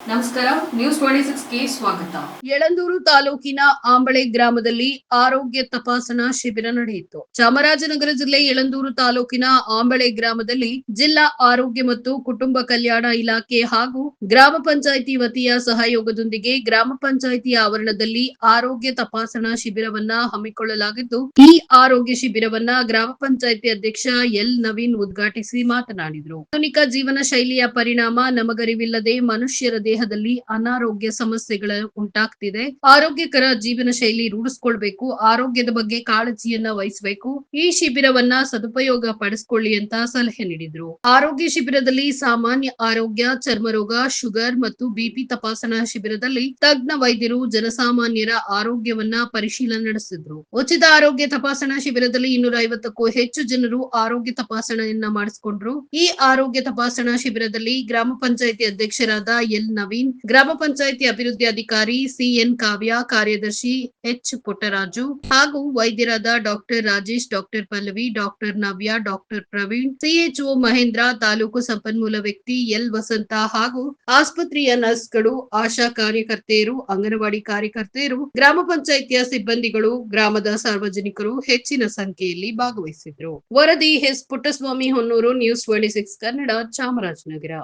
ನಮಸ್ಕಾರ news twenty six ಸ್ವಾಗತ. ಯಳಂದೂರು ತಾಲೂಕಿನ ಆಂಬಳೆ ಗ್ರಾಮದಲ್ಲಿ ಆರೋಗ್ಯ ತಪಾಸಣಾ ಶಿಬಿರ ನಡೆಯಿತು. ಚಾಮರಾಜನಗರ ಜಿಲ್ಲೆ ಯಳಂದೂರು ತಾಲೂಕಿನ ಆಂಬಳೆ ಗ್ರಾಮದಲ್ಲಿ ಜಿಲ್ಲಾ ಆರೋಗ್ಯ ಮತ್ತು ಕುಟುಂಬ ಕಲ್ಯಾಣ ಇಲಾಖೆ ಹಾಗೂ ಗ್ರಾಮ ಪಂಚಾಯಿತಿ ವತಿಯ ಸಹಯೋಗದೊಂದಿಗೆ ಗ್ರಾಮ ಪಂಚಾಯಿತಿ ಆವರಣದಲ್ಲಿ ಆರೋಗ್ಯ ತಪಾಸಣಾ ಶಿಬಿರವನ್ನ ಹಮ್ಮಿಕೊಳ್ಳಲಾಗಿದ್ದು, ಈ ಆರೋಗ್ಯ ಶಿಬಿರವನ್ನ ಗ್ರಾಮ ಪಂಚಾಯಿತಿ ಅಧ್ಯಕ್ಷ ಎಲ್ ನವೀನ್ ಉದ್ಘಾಟಿಸಿ ಮಾತನಾಡಿದರು. ಆಧುನಿಕ ಜೀವನ ಶೈಲಿಯ ಪರಿಣಾಮ ನಮಗರಿವಿಲ್ಲದೆ ಮನುಷ್ಯರ ದೇಹದಲ್ಲಿ ಅನಾರೋಗ್ಯ ಸಮಸ್ಯೆಗಳ ಉಂಟಾಗ್ತಿದೆ. ಆರೋಗ್ಯಕರ ಜೀವನ ಶೈಲಿ ರೂಢಿಸ್ಕೊಳ್ಬೇಕು, ಆರೋಗ್ಯದ ಬಗ್ಗೆ ಕಾಳಜಿಯನ್ನ ವಹಿಸಬೇಕು. ಈ ಶಿಬಿರವನ್ನ ಸದುಪಯೋಗ ಪಡಿಸಿಕೊಳ್ಳಿ ಅಂತ ಸಲಹೆ ನೀಡಿದ್ರು. ಆರೋಗ್ಯ ಶಿಬಿರದಲ್ಲಿ ಸಾಮಾನ್ಯ ಆರೋಗ್ಯ, ಚರ್ಮರೋಗ, ಶುಗರ್ ಮತ್ತು ಬಿಪಿ ತಪಾಸಣಾ ಶಿಬಿರದಲ್ಲಿ ತಜ್ಞ ವೈದ್ಯರು ಜನಸಾಮಾನ್ಯರ ಆರೋಗ್ಯವನ್ನ ಪರಿಶೀಲನೆ ನಡೆಸಿದ್ರು. ಉಚಿತ ಆರೋಗ್ಯ ತಪಾಸಣಾ ಶಿಬಿರದಲ್ಲಿ ಇನ್ನೂರ ಐವತ್ತಕ್ಕೂ ಹೆಚ್ಚು ಜನರು ಆರೋಗ್ಯ ತಪಾಸಣೆಯನ್ನ ಮಾಡಿಸಿಕೊಂಡ್ರು. ಈ ಆರೋಗ್ಯ ತಪಾಸಣಾ ಶಿಬಿರದಲ್ಲಿ ಗ್ರಾಮ ಪಂಚಾಯಿತಿ ಅಧ್ಯಕ್ಷರಾದ ಎಲ್ ನವೀನ್. ಗ್ರಾಮ ಪಂಚಾಯಿತಿ ಅಭಿವೃದ್ಧಿ ಅಧಿಕಾರಿ ಸಿಎನ್ ಕಾವ್ಯ, ಕಾರ್ಯದರ್ಶಿ ಎಚ್ ಪುಟ್ಟರಾಜು ಹಾಗೂ ವೈದ್ಯರಾದ doctor Rajesh, doctor Pallavi, doctor Navya, doctor Praveen CHO Mahendra, taluk ಸಂಪನ್ಮೂಲ ವ್ಯಕ್ತಿ ಎಲ್ ವಸಂತ ಹಾಗೂ ಆಸ್ಪತ್ರೆಯ ನರ್ಸ್ಗಳು, ಆಶಾ ಕಾರ್ಯಕರ್ತೆಯರು, ಅಂಗನವಾಡಿ ಕಾರ್ಯಕರ್ತೆಯರು, ಗ್ರಾಮ ಪಂಚಾಯಿತಿಯ ಸಿಬ್ಬಂದಿಗಳು, ಗ್ರಾಮದ ಸಾರ್ವಜನಿಕರು ಹೆಚ್ಚಿನ ಸಂಖ್ಯೆಯಲ್ಲಿ ಭಾಗವಹಿಸಿದ್ರು. ವರದಿ S Puttaswamy Honnur, news twenty six Kannada Chamarajanagar.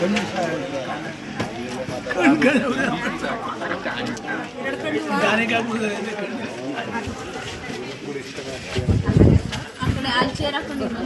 ಕಣ್ಣು ಅಕಡೆ ಆಚೆ ಹಾಕೊಂಡಿದ್ರು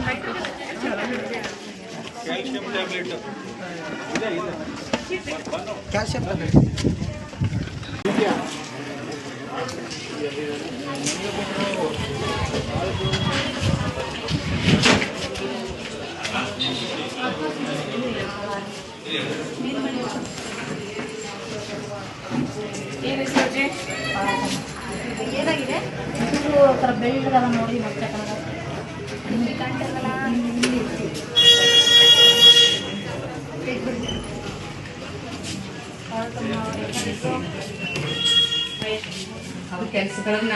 ಏನಾಗಿದೆ? ಇದು ಒಂಥರ ಬೆಳ್ಳಗಲ್ಲ ನೋಡಿ ಕೆಲಸಗಳನ್ನ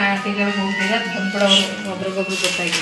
ಒಬ್ರಿಗೊಬ್ರು ಗೊತ್ತಾಗಿದೆ